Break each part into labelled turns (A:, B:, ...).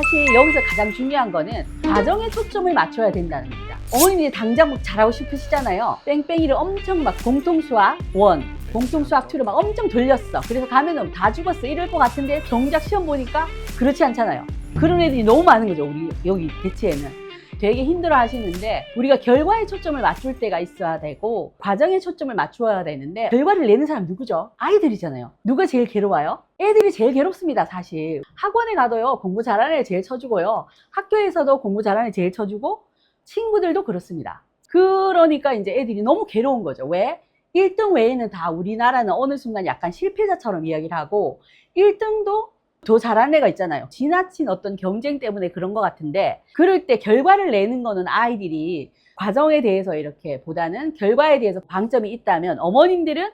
A: 사실 여기서 가장 중요한 거는 과정에 초점을 맞춰야 된다는 겁니다. 어머님이 당장 막 잘하고 싶으시잖아요. 뺑뺑이를 엄청 막 공통수학 원, 공통수학 투를 막 엄청 돌렸어. 그래서 가면은 다 죽었어. 이럴 것 같은데 정작 시험 보니까 그렇지 않잖아요. 그런 애들이 너무 많은 거죠. 우리 여기 대치에는. 되게 힘들어 하시는데 우리가 결과에 초점을 맞출 때가 있어야 되고 과정에 초점을 맞추어야 되는데 결과를 내는 사람 누구죠? 아이들이잖아요. 누가 제일 괴로워요? 애들이 제일 괴롭습니다, 사실. 학원에 가도요, 공부 잘하는 애 제일 쳐주고요. 학교에서도 공부 잘하는 애 제일 쳐주고, 친구들도 그렇습니다. 그러니까 이제 애들이 너무 괴로운 거죠. 왜? 1등 외에는 다 우리나라는 어느 순간 약간 실패자처럼 이야기를 하고, 1등도 더 잘하는 애가 있잖아요. 지나친 어떤 경쟁 때문에 그런 것 같은데, 그럴 때 결과를 내는 거는 아이들이 과정에 대해서 이렇게 보다는 결과에 대해서 방점이 있다면 어머님들은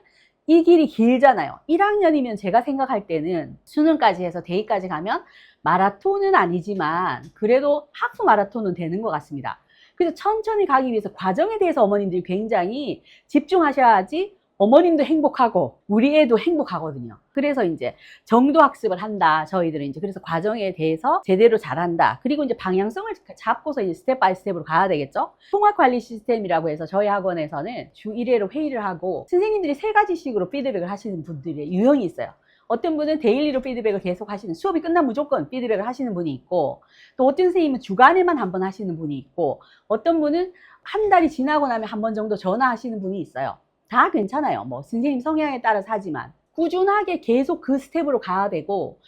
A: 이 길이 길잖아요. 1학년이면 제가 생각할 때는 수능까지 해서 대입까지 가면 마라톤은 아니지만 그래도 학부 마라톤은 되는 것 같습니다. 그래서 천천히 가기 위해서 과정에 대해서 어머님들이 굉장히 집중하셔야지 어머님도 행복하고 우리 애도 행복하거든요. 그래서 이제 정도 학습을 한다. 저희들은 이제 그래서 과정에 대해서 제대로 잘한다. 그리고 이제 방향성을 잡고서 이제 스텝 바이 스텝으로 가야 되겠죠. 통합 관리 시스템이라고 해서 저희 학원에서는 주 1회로 회의를 하고 선생님들이 세 가지씩으로 피드백을 하시는 분들의 유형이 있어요. 어떤 분은 데일리로 피드백을 계속 하시는 수업이 끝나면 무조건 피드백을 하시는 분이 있고 또 어떤 선생님은 주간에만 한 번 하시는 분이 있고 어떤 분은 한 달이 지나고 나면 한 번 정도 전화하시는 분이 있어요. 다 괜찮아요. 뭐 선생님 성향에 따라서 하지만 꾸준하게 계속 그 스텝으로 가야 되고